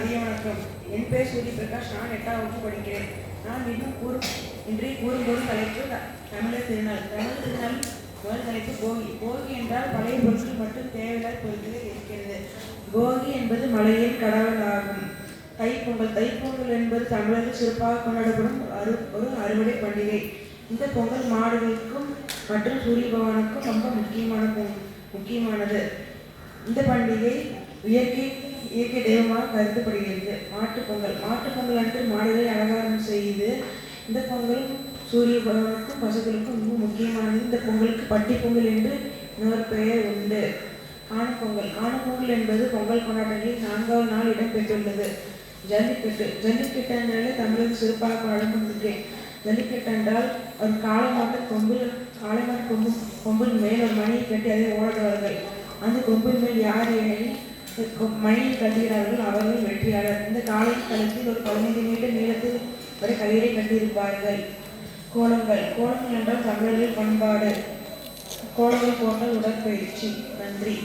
மதிய வணக்கம். என் பேர் சூரிய பிரகாஷ். நான் எட்டாம் வகுப்பு படிக்கிறேன். நான் இன்னும் கூறும் இன்றைய கூறும்போது தலைப்பு தமிழர் திருநாள். தமிழர் திருநாள் முதல் தலைப்பு போகி. போகி என்றால் பழைய பொருட்கள் மட்டும் தேவையில்லாத பொருட்களை இருக்கிறது போகி என்பது மலையின் கடவுள் ஆகும் தைப்பொங்கல். தைப்பொங்கல் என்பது தமிழர்கள் சிறப்பாக கொண்டாடப்படும் அரு ஒரு அறுவடை பண்டிகை. இந்த பொங்கல் மாடுகளுக்கும் மற்றும் சூரிய பகவானுக்கும் ரொம்ப முக்கியமான முக்கியமானது. இந்த பண்டிகை இயற்கை இயற்கை தெய்வமாக கருதப்படுகிறது. மாட்டுப்பொங்கல் பொங்கல். பொங்கல் அன்று மாடுகளை அலங்காரம் செய்து இந்த பொங்கல் சூரிய பகவானுக்கும் பசுக்களுக்கும் ரொம்ப முக்கியமானது. இந்த பொங்கலுக்கு பட்டி பொங்கல் என்று இன்னொரு பெயர் உண்டு. காணுப்பொங்கல் காணுப்பொங்கல் என்பது பொங்கல் கொண்டாட்டங்களில் நான்காவது நாள் இடம்பெற்றுள்ளது. ஜல்லிக்கட்டு. ஜல்லிக்கட்டு என்றாலே தமிழக சிறப்பாக வழங்குகின்றேன் ஜல்லிக்கட்டு என்றால் ஒரு காளைமாட்டு கொம்பில் காளைமாட்டு கொம்பு கொம்பின் மேல் ஒரு மணியை கட்டி அதை ஓடுவார்கள். அந்த கொம்பின் மேல் யார் ஏறி கொ- மணியை கட்டுகிறார்கள் அவர்கள் வெற்றியாளர் இந்த காலை களத்தில் ஒரு பதினைந்து மீட்டர் நீளத்தில் ஒரு கயிறை கட்டியிருப்பார்கள். கோலங்கள் கோலங்கள் என்றால் தமிழர்கள் பண்பாடு. கோலங்கள் போன்ற உடற்பயிற்சி. நன்றி.